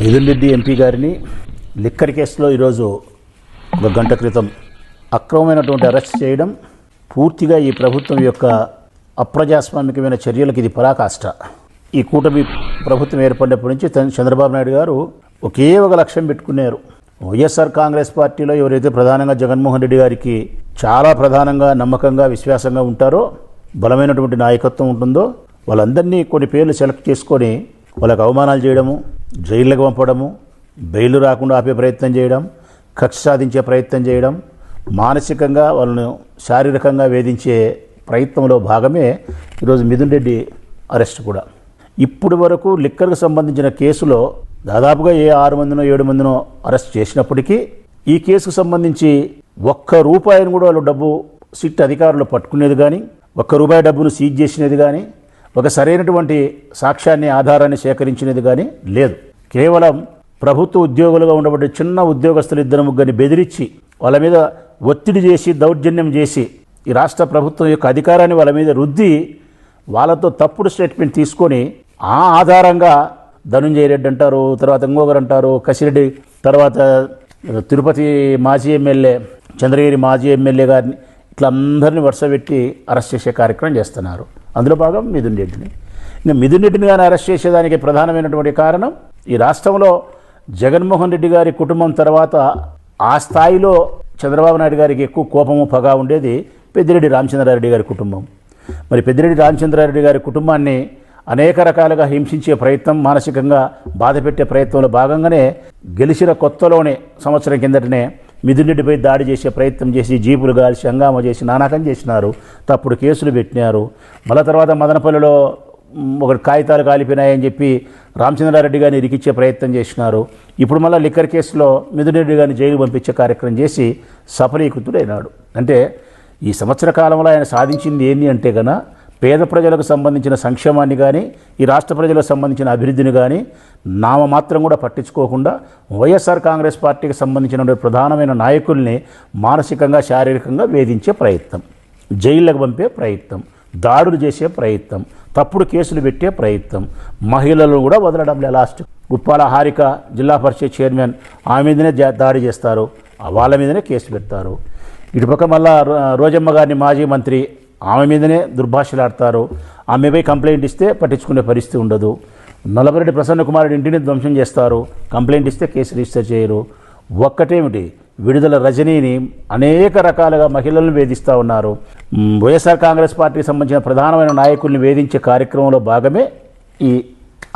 Mithun Reddy MP గారిని liquor కేసులో ఈరోజు ఒక గంట క్రితం అక్రమమైనటువంటి అరెస్ట్ చేయడం పూర్తిగా ఈ ప్రభుత్వం యొక్క అప్రజాస్వామికమైన చర్యలకు ఇది పరాకాష్ట. ఈ కూటమి ప్రభుత్వం ఏర్పడినప్పటి నుంచి చంద్రబాబు నాయుడు గారు ఒకే ఒక లక్ష్యం పెట్టుకున్నారు. వైఎస్ఆర్ కాంగ్రెస్ పార్టీలో ఎవరైతే ప్రధానంగా జగన్మోహన్ రెడ్డి గారికి చాలా ప్రధానంగా నమ్మకంగా విశ్వాసంగా ఉంటారో బలమైనటువంటి నాయకత్వం ఉంటుందో వాళ్ళందరినీ కొన్ని పేర్లు సెలెక్ట్ చేసుకొని వాళ్ళకి అవమానాలు చేయడము జైళ్ళకు పంపడము బెయిల్ రాకుండా ఆపే ప్రయత్నం చేయడం కక్ష సాధించే ప్రయత్నం చేయడం మానసికంగా వాళ్ళను శారీరకంగా వేధించే ప్రయత్నంలో భాగమే ఈరోజు మిథున్ రెడ్డి అరెస్ట్ కూడా. ఇప్పటి వరకు లిక్కర్కు సంబంధించిన కేసులో దాదాపుగా ఏ ఆరు మందినో ఏడు మందినో అరెస్ట్ చేసినప్పటికీ ఈ కేసుకు సంబంధించి ఒక్క రూపాయిని కూడా వాళ్ళు డబ్బు సిట్ అధికారులు పట్టుకునేది కానీ ఒక్క రూపాయి డబ్బును సీజ్ చేసినది కానీ ఒక సరైనటువంటి సాక్ష్యాన్ని ఆధారాన్ని సేకరించినది కానీ లేదు. కేవలం ప్రభుత్వ ఉద్యోగులుగా ఉండబడి చిన్న ఉద్యోగస్తులు ఇద్దరు ముగ్గురిని బెదిరించి వాళ్ళ మీద ఒత్తిడి చేసి దౌర్జన్యం చేసి ఈ రాష్ట్ర ప్రభుత్వం యొక్క అధికారాన్ని వాళ్ళ మీద రుద్ది వాళ్ళతో తప్పుడు స్టేట్మెంట్ తీసుకొని ఆ ఆధారంగా ధనుంజయ రెడ్డి అంటారు తర్వాత ఇంకొకరు అంటారు కసిరెడ్డి తర్వాత తిరుపతి మాజీ ఎమ్మెల్యే చంద్రగిరి మాజీ ఎమ్మెల్యే గారిని ఇట్లా అందరినీ వరుసపెట్టి అరెస్ట్ చేసే కార్యక్రమం చేస్తున్నారు. అందులో భాగం మిథున్ రెడ్డిని ఇంకా మిథున్ రెడ్డిని కానీ అరెస్ట్ చేసేదానికి ప్రధానమైనటువంటి కారణం ఈ రాష్ట్రంలో జగన్మోహన్ రెడ్డి గారి కుటుంబం తర్వాత ఆ స్థాయిలో చంద్రబాబు నాయుడు గారికి ఎక్కువ కోపము పగా ఉండేది పెద్దిరెడ్డి రామచంద్రారెడ్డి గారి కుటుంబం. మరి పెద్దిరెడ్డి రామచంద్రారెడ్డి గారి కుటుంబాన్ని అనేక రకాలుగా హింసించే ప్రయత్నం మానసికంగా బాధపెట్టే ప్రయత్నంలో భాగంగానే గెలిచిన కొత్తలోనే సంవత్సరం కిందటనే మిథునుడిపై దాడి చేసే ప్రయత్నం చేసి జీపులు కాల్చి హంగామా చేసి నానాకం చేసినారు. తప్పుడు కేసులు పెట్టినారు. మళ్ళా తర్వాత మదనపల్లిలో ఒకటి కాగితాలు కాలిపోయినాయని చెప్పి రామచంద్రారెడ్డి గారిని ఇరికిచ్చే ప్రయత్నం చేసినారు. ఇప్పుడు మళ్ళీ లిక్కర్ కేసులో మిథునరెడ్డి గారిని జైలు పంపించే కార్యక్రమం చేసి సఫలీకృతుడైనాడు. అంటే ఈ సంవత్సర కాలంలో ఆయన సాధించింది ఏంటి అంటే గన పేద ప్రజలకు సంబంధించిన సంక్షేమాన్ని కానీ ఈ రాష్ట్ర ప్రజలకు సంబంధించిన అభివృద్ధిని కానీ నామమాత్రం కూడా పట్టించుకోకుండా వైఎస్ఆర్ కాంగ్రెస్ పార్టీకి సంబంధించిన ప్రధానమైన నాయకుల్ని మానసికంగా శారీరకంగా వేధించే ప్రయత్నం జైళ్ళకు పంపే ప్రయత్నం దాడులు చేసే ప్రయత్నం తప్పుడు కేసులు పెట్టే ప్రయత్నం మహిళలను కూడా వదలడం లే లాస్ట్. గుప్పాల హారిక జిల్లా పరిషత్ చైర్మన్ ఆమె మీదనే దాడి చేస్తారు వాళ్ళ మీదనే కేసు పెడతారు. ఇటుపక్క మళ్ళా రోజమ్మ గారిని మాజీ మంత్రి ఆమె మీదనే దుర్భాషలాడతారు. ఆమెపై కంప్లైంట్ ఇస్తే పట్టించుకునే పరిస్థితి ఉండదు. నల్లబరెడ్డి ప్రసన్న కుమారుడి ఇంటిని ధ్వంసం చేస్తారు. కంప్లైంట్ ఇస్తే కేసు రిజిస్టర్ చేయరు. ఒక్కటేమిటి? విడుదల రజనీని అనేక రకాలుగా మహిళలను వేధిస్తూ ఉన్నారు. వైఎస్ఆర్ కాంగ్రెస్ పార్టీకి సంబంధించిన ప్రధానమైన నాయకుల్ని వేధించే కార్యక్రమంలో భాగమే ఈ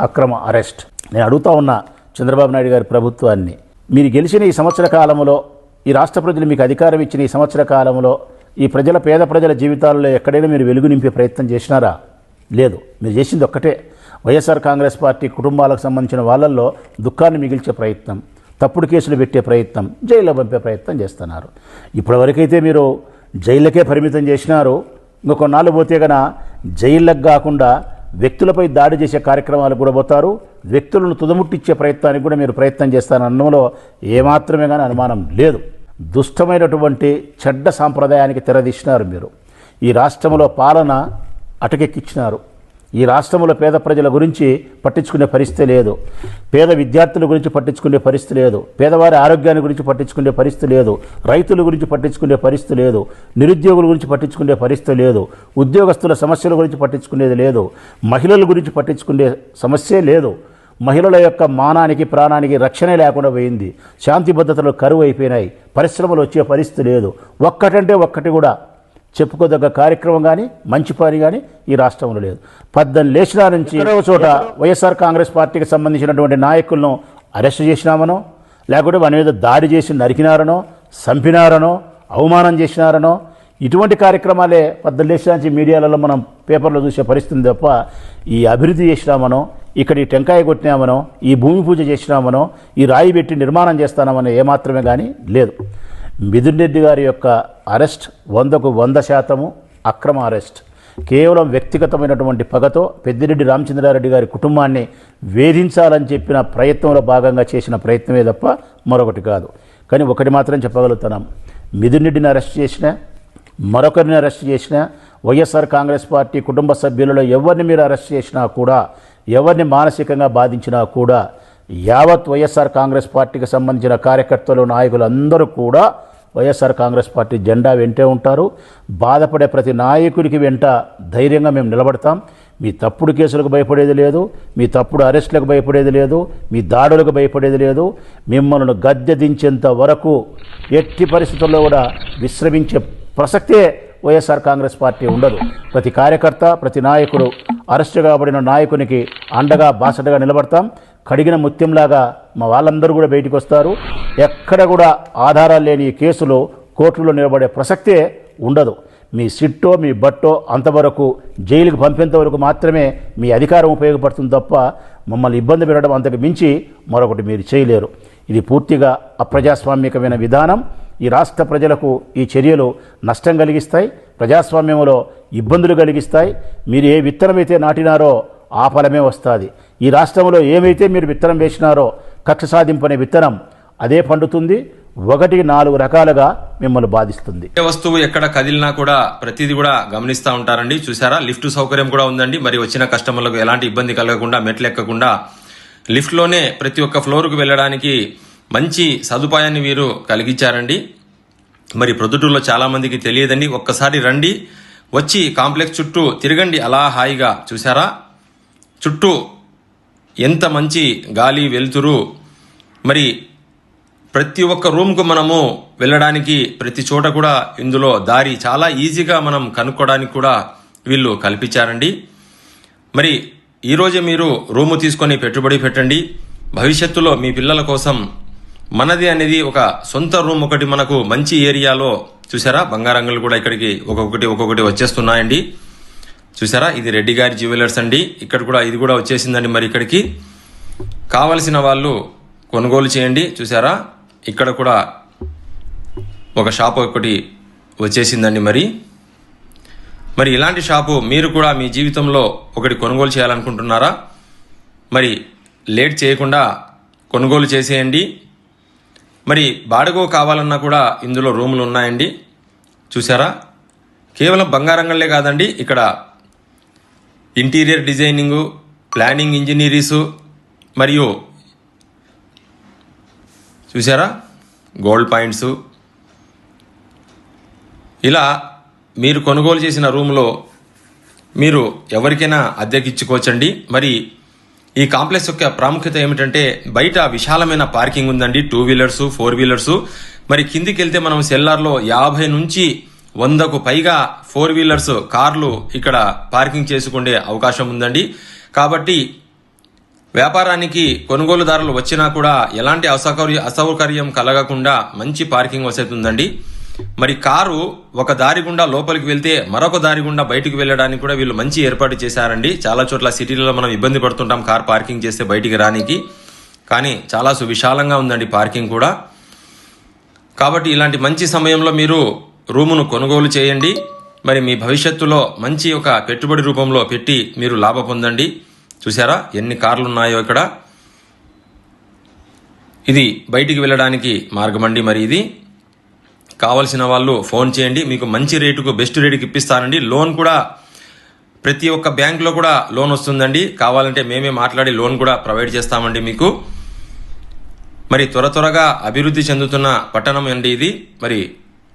అక్రమ అరెస్ట్. నేను అడుగుతా ఉన్నా చంద్రబాబు నాయుడు గారి ప్రభుత్వాన్ని. మీరు గెలిచిన ఈ సంవత్సర కాలంలో ఈ రాష్ట్ర ప్రజలు మీకు అధికారం ఇచ్చిన ఈ సంవత్సర కాలంలో ఈ ప్రజల పేద ప్రజల జీవితాల్లో ఎక్కడైనా మీరు వెలుగు నింపే ప్రయత్నం చేసినారా? లేదు. మీరు చేసింది ఒక్కటే. వైఎస్ఆర్ కాంగ్రెస్ పార్టీ కుటుంబాలకు సంబంధించిన వాళ్ళల్లో దుఃఖాన్ని మిగిల్చే ప్రయత్నం తప్పుడు కేసులు పెట్టే ప్రయత్నం జైల్లో పంపే ప్రయత్నం చేస్తున్నారు. ఇప్పటివరకైతే మీరు జైళ్ళకే పరిమితం చేసినారు. ఇంకా కొన్నాళ్ళు పోతే గన జైళ్ళకు కాకుండా వ్యక్తులపై దాడి చేసే కార్యక్రమాలు కూడా పోతారు. వ్యక్తులను తుదముట్టించే ప్రయత్నానికి కూడా మీరు ప్రయత్నం చేస్తారనడంలో ఏమాత్రమే కానీ అనుమానం లేదు. దుష్టమైనటువంటి చెడ్డ సాంప్రదాయానికి తెరదీసినారు మీరు. ఈ రాష్ట్రంలో పాలన అటకెక్కించినారు ఈ రాష్ట్రంలో పేద ప్రజల గురించి పట్టించుకునే పరిస్థితి లేదు. పేద విద్యార్థుల గురించి పట్టించుకునే పరిస్థితి లేదు. పేదవారి ఆరోగ్యాన్ని గురించి పట్టించుకునే పరిస్థితి లేదు. రైతుల గురించి పట్టించుకునే పరిస్థితి లేదు. నిరుద్యోగుల గురించి పట్టించుకునే పరిస్థితి లేదు. ఉద్యోగస్తుల సమస్యల గురించి పట్టించుకునేది లేదు. మహిళల గురించి పట్టించుకునే సమస్యే లేదు. మహిళల యొక్క మానానికి ప్రాణానికి రక్షణే లేకుండా పోయింది. శాంతి భద్రతలు కరువు అయిపోయినాయి పరిశ్రమలు వచ్చే పరిస్థితి లేదు. ఒక్కటంటే ఒక్కటి కూడా చెప్పుకోదగ్గ కార్యక్రమం కానీ మంచి పని కానీ ఈ రాష్ట్రంలో లేదు. పద్దెనిమిది లేచినా నుంచి చోట వైఎస్ఆర్ కాంగ్రెస్ పార్టీకి సంబంధించినటువంటి నాయకులను అరెస్ట్ చేసినామనో లేకుంటే మన మీద దాడి చేసి నరికినారనో చంపినారనో అవమానం చేసినారనో ఇటువంటి కార్యక్రమాలే పద్దెనిమిది లేచినా నుంచి మీడియాలలో మనం పేపర్లో చూసే పరిస్థితి తప్ప ఈ అభివృద్ధి చేసినామనో ఇక్కడ ఈ టెంకాయ కొట్టినామనో ఈ భూమి పూజ చేసినామనో ఈ రాయి పెట్టి నిర్మాణం చేస్తామనో ఏమాత్రమే కానీ లేదు. మిథున్ రెడ్డి గారి యొక్క అరెస్ట్ వందకు వంద శాతము అక్రమ అరెస్ట్. కేవలం వ్యక్తిగతమైనటువంటి పగతో పెద్దిరెడ్డి రామచంద్రారెడ్డి గారి కుటుంబాన్ని వేధించాలని చెప్పిన ప్రయత్నంలో భాగంగా చేసిన ప్రయత్నమే తప్ప మరొకటి కాదు. కానీ ఒకటి మాత్రం చెప్పగలుగుతున్నాం. మిథున్ రెడ్డిని అరెస్ట్ చేసిన మరొకరిని అరెస్ట్ చేసినా వైఎస్ఆర్ కాంగ్రెస్ పార్టీ కుటుంబ సభ్యులలో ఎవరిని మీరు అరెస్ట్ చేసినా కూడా ఎవరిని మానసికంగా బాధించినా కూడా యావత్ వైఎస్ఆర్ కాంగ్రెస్ పార్టీకి సంబంధించిన కార్యకర్తలు నాయకులు అందరూ కూడా వైఎస్ఆర్ కాంగ్రెస్ పార్టీ జెండా వెంటే ఉంటారు. బాధపడే ప్రతి నాయకుడికి వెంట ధైర్యంగా మేము నిలబడతాం. మీ తప్పుడు కేసులకు భయపడేది లేదు మీ తప్పుడు అరెస్టులకు భయపడేది లేదు మీ దాడులకు భయపడేది లేదు. మిమ్మల్ని గద్దె దించేంత వరకు ఎట్టి పరిస్థితుల్లో కూడా విశ్రమించే ప్రసక్తే వైఎస్ఆర్ కాంగ్రెస్ పార్టీ ఉండదు. ప్రతి కార్యకర్త ప్రతి నాయకుడు అరెస్టు కాబడిన నాయకునికి అండగా బాసటగా నిలబడతాం. కడిగిన ముత్యంలాగా మా వాళ్ళందరూ కూడా బయటికి వస్తారు. ఎక్కడ కూడా ఆధారాలు లేని ఈ కేసులు కోర్టులో నిలబడే ప్రసక్తే ఉండదు. మీ సిట్టో మీ బట్టో అంతవరకు జైలుకు పంపేంత వరకు మాత్రమే మీ అధికారం ఉపయోగపడుతుంది తప్ప మమ్మల్ని ఇబ్బంది పెట్టడం అంతకు మించి మరొకటి మీరు చేయలేరు. ఇది పూర్తిగా అప్రజాస్వామికమైన విధానం. ఈ రాష్ట్ర ప్రజలకు ఈ చర్యలు నష్టం కలిగిస్తాయి. ప్రజాస్వామ్యంలో ఇబ్బందులు కలిగిస్తాయి. మీరు ఏ విత్తనమైతే నాటినారో ఆ ఫలమే వస్తుంది. ఈ రాష్ట్రంలో ఏమైతే మీరు విత్తనం వేసినారో కక్ష సాధింపనే విత్తనం అదే పండుతుంది. ఒకటికి నాలుగు రకాలుగా మిమ్మల్ని బాధిస్తుంది. ఏ వస్తువు ఎక్కడ కదిలినా కూడా ప్రతిదీ కూడా గమనిస్తూ ఉంటారండి. చూసారా లిఫ్ట్ సౌకర్యం కూడా ఉందండి. మరి వచ్చిన కస్టమర్లకు ఎలాంటి ఇబ్బంది కలగకుండా మెట్లు ఎక్కకుండా లిఫ్ట్లోనే ప్రతి ఒక్క ఫ్లోర్కు వెళ్ళడానికి మంచి సదుపాయాన్ని వీరు కలిగించారండి. మరి ప్రొద్దుటూరులో చాలామందికి తెలియదండి. ఒక్కసారి రండి. వచ్చి కాంప్లెక్స్ చుట్టూ తిరగండి. అలా హాయిగా చూసారా చుట్టూ ఎంత మంచి గాలి వెలుతురు. మరి ప్రతి ఒక్క రూమ్కు మనము వెళ్ళడానికి ప్రతి చోట కూడా ఇందులో దారి చాలా ఈజీగా మనం కనుక్కోవడానికి కూడా వీళ్ళు కల్పించారండి. మరి ఈరోజే మీరు రూము తీసుకొని పెట్టుబడి పెట్టండి. భవిష్యత్తులో మీ పిల్లల కోసం మనది అనేది ఒక సొంత రూమ్ ఒకటి మనకు మంచి ఏరియాలో చూసారా? బంగారంగులు కూడా ఇక్కడికి ఒక్కొక్కటి ఒక్కొక్కటి వచ్చేస్తున్నాయండి. చూసారా? ఇది రెడ్డి గారి జ్యువెలర్స్ అండి. ఇక్కడ కూడా ఇది కూడా వచ్చేసిందండి మరి ఇక్కడికి. కావలసిన వాళ్ళు కొనుగోలు చేయండి. చూసారా? ఇక్కడ కూడా ఒక షాప్ ఒకటి వచ్చేసిందండి మరి. మరి ఇలాంటి షాపు మీరు కూడా మీ జీవితంలో ఒకటి కొనుగోలు చేయాలనుకుంటున్నారా? మరి లేట్ చేయకుండా కొనుగోలు చేసేయండి. మరి బాడుగో కావాలన్నా కూడా ఇందులో రూములు ఉన్నాయండి. చూసారా కేవలం బంగారంగళ్ళే కాదండి ఇక్కడ ఇంటీరియర్ డిజైనింగు ప్లానింగ్ ఇంజనీరీసు మరియు చూసారా గోల్డ్ పాయింట్స్. ఇలా మీరు కొనుగోలు చేసిన రూమ్లో మీరు ఎవరికైనా అద్దెకిచ్చుకోవచ్చండి. మరి ఈ కాంప్లెక్స్ యొక్క ప్రాముఖ్యత ఏమిటంటే బయట విశాలమైన పార్కింగ్ ఉందండి. టూ వీలర్స్ ఫోర్ వీలర్స్ మరి కిందికి వెళ్తే మనం సెల్లార్లో యాభై నుంచి వందకు పైగా ఫోర్ వీలర్స్ కార్లు ఇక్కడ పార్కింగ్ చేసుకునే అవకాశం ఉందండి. కాబట్టి వ్యాపారానికి కొనుగోలుదారులు వచ్చినా కూడా ఎలాంటి అసౌకర్య అసౌకర్యం కలగకుండా మంచి పార్కింగ్ వసతి ఉందండి. మరి కారు ఒక దారి గుండా లోపలికి వెళ్తే మరొక దారి గుండా బయటికి వెళ్ళడానికి కూడా వీళ్ళు మంచి ఏర్పాటు చేశారండి. చాలా చోట్ల సిటీలలో మనం ఇబ్బంది పడుతుంటాం కార్ పార్కింగ్ చేస్తే బయటికి రానికి. కానీ చాలా సువిశాలంగా ఉందండి పార్కింగ్ కూడా. కాబట్టి ఇలాంటి మంచి సమయంలో మీరు రూమును కొనుగోలు చేయండి. మరి మీ భవిష్యత్తులో మంచి ఒక పెట్టుబడి రూపంలో పెట్టి మీరు లాభ పొందండి. చూసారా ఎన్ని కార్లు ఉన్నాయో ఇక్కడ. ఇది బయటికి వెళ్ళడానికి మార్గం అండి మరి ఇది. కావలసిన వాళ్ళు ఫోన్ చేయండి మీకు మంచి రేటుకు బెస్ట్ రేటుకి ఇప్పిస్తానండి. లోన్ కూడా ప్రతి ఒక్క బ్యాంకులో కూడా లోన్ వస్తుందండి. కావాలంటే మేమే మాట్లాడి లోన్ కూడా ప్రొవైడ్ చేస్తామండి మీకు. మరి త్వర త్వరగా అభివృద్ధి చెందుతున్న పట్టణం అండి ఇది. మరి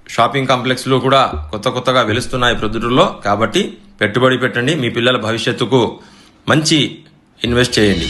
షాపింగ్ కాంప్లెక్స్లు కూడా కొత్త కొత్తగా వెలుస్తున్నాయి ప్రొద్దుటూరులో. కాబట్టి పెట్టుబడి పెట్టండి మీ పిల్లల భవిష్యత్తుకు మంచి ఇన్వెస్ట్ చేయండి.